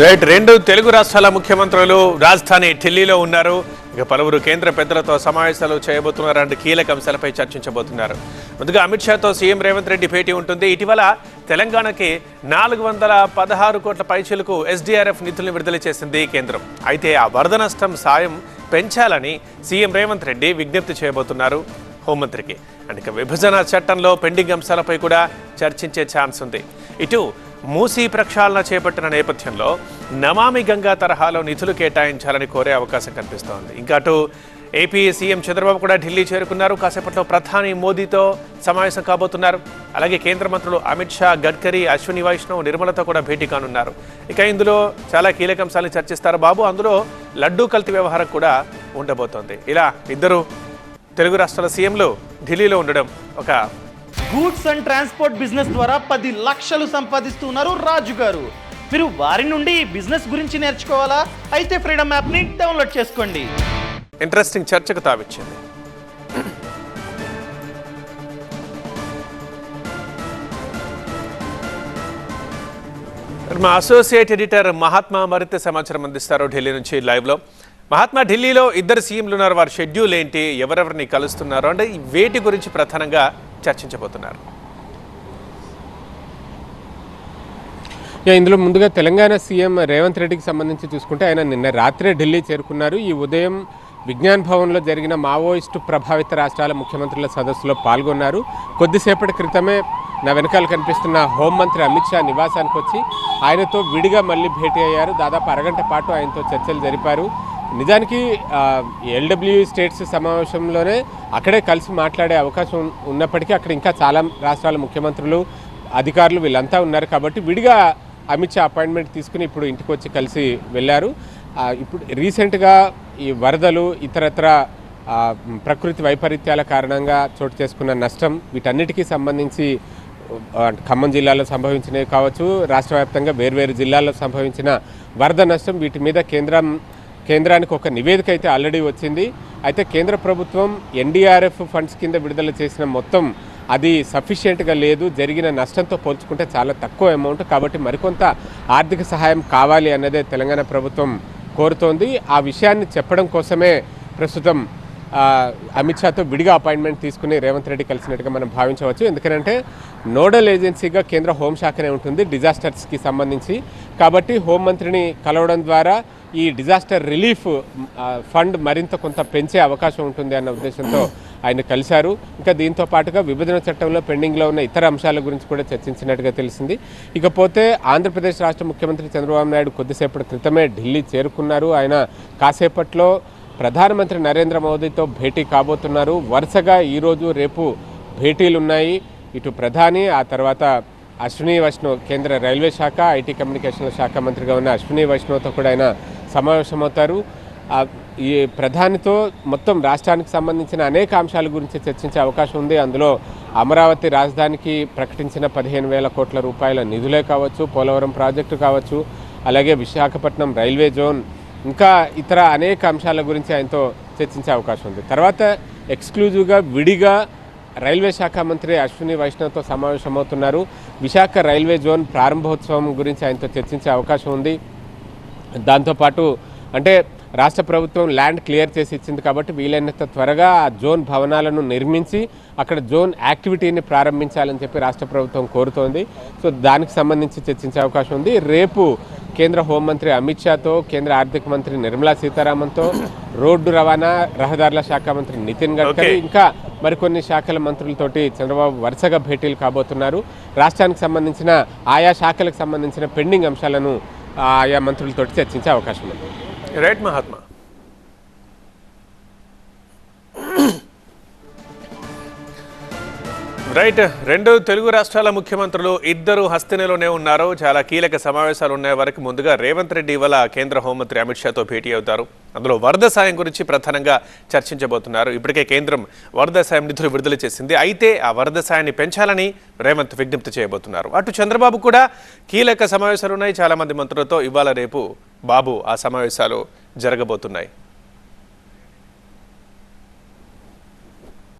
Right రెండు తెలుగు రాష్ట్రాల ముఖ్యమంత్రులు రాజధాని ఢిల్లీలో ఉన్నారు. ఇక పలువురు కేంద్ర పెద్దలతో సమావేశాలు చేయబోతున్నారు అంటే కీలక అంశాలపై చర్చించబోతున్నారు. ముందుగా అమిత్ షాతో సీఎం రేవంత్ రెడ్డి భేటీ ఉంటుంది. ఇటీవల తెలంగాణకి నాలుగు వందల పదహారు కోట్ల పైచీలకు ఎస్డీఆర్ఎఫ్ నిధులను విడుదల చేసింది కేంద్రం. అయితే ఆ వరద నష్టం సాయం పెంచాలని సీఎం రేవంత్ రెడ్డి విజ్ఞప్తి చేయబోతున్నారు హోంమంత్రికి. అండ్ విభజన చట్టంలో పెండింగ్ అంశాలపై కూడా చర్చించే ఛాన్స్ ఉంది. ఇటు మూసీ ప్రక్షాళన చేపట్టిన నేపథ్యంలో నమామి గంగా తరహాలో నిధులు కేటాయించాలని కోరే అవకాశం కనిపిస్తోంది. ఇంకా అటు ఏపీ సీఎం చంద్రబాబు కూడా ఢిల్లీ చేరుకున్నారు. కాసేపట్లో ప్రధాని మోదీతో సమావేశం కాబోతున్నారు. అలాగే కేంద్ర మంత్రులు అమిత్ షా గడ్కరీ అశ్విని వైష్ణవ్ నిర్మలతో కూడా భేటీ కానున్నారు. ఇక ఇందులో చాలా కీలక అంశాలను చర్చిస్తారు బాబు. అందులో లడ్డూ కల్తీ వ్యవహారం కూడా ఉండబోతోంది. ఇలా ఇద్దరు తెలుగు రాష్ట్రాల సీఎంలు ఢిల్లీలో ఉండడం ఒక గూడ్స్ అండ్ ట్రాన్స్పోర్ట్ బిజినెస్ ద్వారా పది లక్షలు సంపాదిస్తున్నారు రాజు గారు. మీరు వారి నుండి ఈ బిజినెస్ గురించి నేర్చుకోవాలా? అయితే ఫ్రీడమ్ యాప్ని డౌన్లోడ్ చేసుకోండి. ఇంట్రెస్టింగ్ చర్చకు తావిచ్చింది. మా అసోసియేట్ ఎడిటర్ మహాత్మా మరింత సమాచారం అందిస్తారు ఢిల్లీ నుంచి లైవ్లో. మహాత్మా ఢిల్లీలో ఇద్దరు సీఎంలు ఉన్నారు. వారి షెడ్యూల్ ఏంటి? ఎవరెవరిని కలుస్తున్నారు? అంటే వేటి గురించి ప్రధానంగా చర్చించబోతున్నారు. ఇందులో ముందుగా తెలంగాణ సీఎం రేవంత్ రెడ్డికి సంబంధించి చూసుకుంటే ఆయన నిన్న రాత్రే ఢిల్లీ చేరుకున్నారు. ఈ ఉదయం విజ్ఞాన్ భవన్లో జరిగిన మావోయిస్టు ప్రభావిత రాష్ట్రాల ముఖ్యమంత్రుల సదస్సులో పాల్గొన్నారు. కొద్దిసేపటి క్రితమే నా వెనకాల కనిపిస్తున్న హోంమంత్రి అమిత్ షా నివాసానికి వచ్చి ఆయనతో విడిగా మళ్ళీ భేటీ అయ్యారు. దాదాపు అరగంట పాటు ఆయనతో చర్చలు జరిపారు. నిజానికి ఎల్డబ్ల్యూ స్టేట్స్ సమావేశంలోనే అక్కడే కలిసి మాట్లాడే అవకాశం ఉన్నప్పటికీ అక్కడ ఇంకా చాలా రాష్ట్రాల ముఖ్యమంత్రులు అధికారులు వీళ్ళంతా ఉన్నారు కాబట్టి విడిగా అమిత్ షా అపాయింట్మెంట్ తీసుకుని ఇప్పుడు ఇంటికి వచ్చి కలిసి వెళ్ళారు. ఇప్పుడు రీసెంట్గా ఈ వరదలు ఇతరత్ర ప్రకృతి వైపరీత్యాల కారణంగా చోటు చేసుకున్న నష్టం వీటన్నిటికీ సంబంధించి ఖమ్మం జిల్లాలో సంభవించినవి కావచ్చు రాష్ట్ర వ్యాప్తంగా వేర్వేరు జిల్లాల్లో సంభవించిన వరద నష్టం వీటి మీద కేంద్రం కేంద్రానికి ఒక నివేదిక అయితే ఆల్రెడీ వచ్చింది. అయితే కేంద్ర ప్రభుత్వం ఎన్డీఆర్ఎఫ్ ఫండ్స్ కింద విడుదల చేసిన మొత్తం అది సఫిషియెంట్గా లేదు. జరిగిన నష్టంతో పోల్చుకుంటే చాలా తక్కువ అమౌంట్ కాబట్టి మరికొంత ఆర్థిక సహాయం కావాలి అన్నదే తెలంగాణ ప్రభుత్వం కోరుతోంది. ఆ విషయాన్ని చెప్పడం కోసమే ప్రస్తుతం అమిత్ షాతో విడిగా అపాయింట్మెంట్ తీసుకుని రేవంత్ రెడ్డి కలిసినట్టుగా మనం భావించవచ్చు. ఎందుకంటే నోడల్ ఏజెన్సీగా కేంద్ర హోంశాఖనే ఉంటుంది డిజాస్టర్స్కి సంబంధించి. కాబట్టి హోంమంత్రిని కలవడం ద్వారా ఈ డిజాస్టర్ రిలీఫ్ ఫండ్ మరింత కొంత పెంచే అవకాశం ఉంటుంది అన్న ఉద్దేశంతో ఆయన కలిశారు. ఇంకా దీంతో పాటుగా విభజన చట్టంలో పెండింగ్లో ఉన్న ఇతర అంశాల గురించి కూడా చర్చించినట్టుగా తెలిసింది. ఇకపోతే ఆంధ్రప్రదేశ్ రాష్ట్ర ముఖ్యమంత్రి చంద్రబాబు నాయుడు కొద్దిసేపటి క్రితమే ఢిల్లీ చేరుకున్నారు. ఆయన కాసేపట్లో ప్రధానమంత్రి నరేంద్ర మోదీతో భేటీ కాబోతున్నారు. వరుసగా ఈరోజు రేపు భేటీలు ఉన్నాయి ఇటు ప్రధాని ఆ తర్వాత అశ్విని వైష్ణవ్ కేంద్ర రైల్వే శాఖ ఐటీ కమ్యూనికేషన్ల శాఖ మంత్రిగా ఉన్న అశ్విని వైష్ణవ్తో కూడా ఆయన సమావేశమవుతారు. ఈ ప్రధానితో మొత్తం రాష్ట్రానికి సంబంధించిన అనేక అంశాల గురించి చర్చించే అవకాశం ఉంది. అందులో అమరావతి రాజధానికి ప్రకటించిన పదిహేను వేల కోట్ల రూపాయల నిధులే కావచ్చు పోలవరం ప్రాజెక్టు కావచ్చు అలాగే విశాఖపట్నం రైల్వే జోన్ ఇంకా ఇతర అనేక అంశాల గురించి ఆయనతో చర్చించే అవకాశం ఉంది. తర్వాత ఎక్స్క్లూజివ్గా విడిగా రైల్వే శాఖ మంత్రి అశ్విని వైష్ణవ్తో సమావేశమవుతున్నారు. విశాఖ రైల్వే జోన్ ప్రారంభోత్సవం గురించి ఆయనతో చర్చించే అవకాశం ఉంది. దాంతోపాటు అంటే రాష్ట్ర ప్రభుత్వం ల్యాండ్ క్లియర్ చేసి ఇచ్చింది కాబట్టి వీలైనంత త్వరగా ఆ జోన్ భవనాలను నిర్మించి అక్కడ జోన్ యాక్టివిటీని ప్రారంభించాలని చెప్పి రాష్ట్ర ప్రభుత్వం కోరుతోంది. సో దానికి సంబంధించి చర్చించే అవకాశం ఉంది. రేపు కేంద్ర హోంమంత్రి అమిత్ షాతో కేంద్ర ఆర్థిక మంత్రి నిర్మలా సీతారామన్తో రోడ్డు రవాణా రహదారుల శాఖ మంత్రి నితిన్ గడ్కరీ. ఇంకా మరికొన్ని శాఖల మంత్రులతోటి చంద్రబాబు వరుసగా భేటీలు కాబోతున్నారు. రాష్ట్రానికి సంబంధించిన ఆయా శాఖలకు సంబంధించిన పెండింగ్ అంశాలను ఆయా మంత్రులతోటి చర్చించే అవకాశం ఉంది. రైట్ మహాత్మా. రైట్. రెండు తెలుగు రాష్ట్రాల ముఖ్యమంత్రులు ఇద్దరు హస్తినలోనే ఉన్నారు. చాలా కీలక సమావేశాలు ఉన్నాయి. వరకు ముందుగా రేవంత్ రెడ్డి ఇవాళ కేంద్ర హోంమంత్రి అమిత్ షాతో భేటీ అవుతారు. అందులో వరద సాయం గురించి ప్రధానంగా చర్చించబోతున్నారు. ఇప్పటికే కేంద్రం వరద సాయం నిధులు విడుదల చేసింది. అయితే ఆ వరద సాయాన్ని పెంచాలని రేవంత్ విజ్ఞప్తి చేయబోతున్నారు. అటు చంద్రబాబు కూడా కీలక సమావేశాలు ఉన్నాయి. చాలా మంది మంత్రులతో ఇవాళ రేపు బాబు ఆ సమావేశాలు జరగబోతున్నాయి.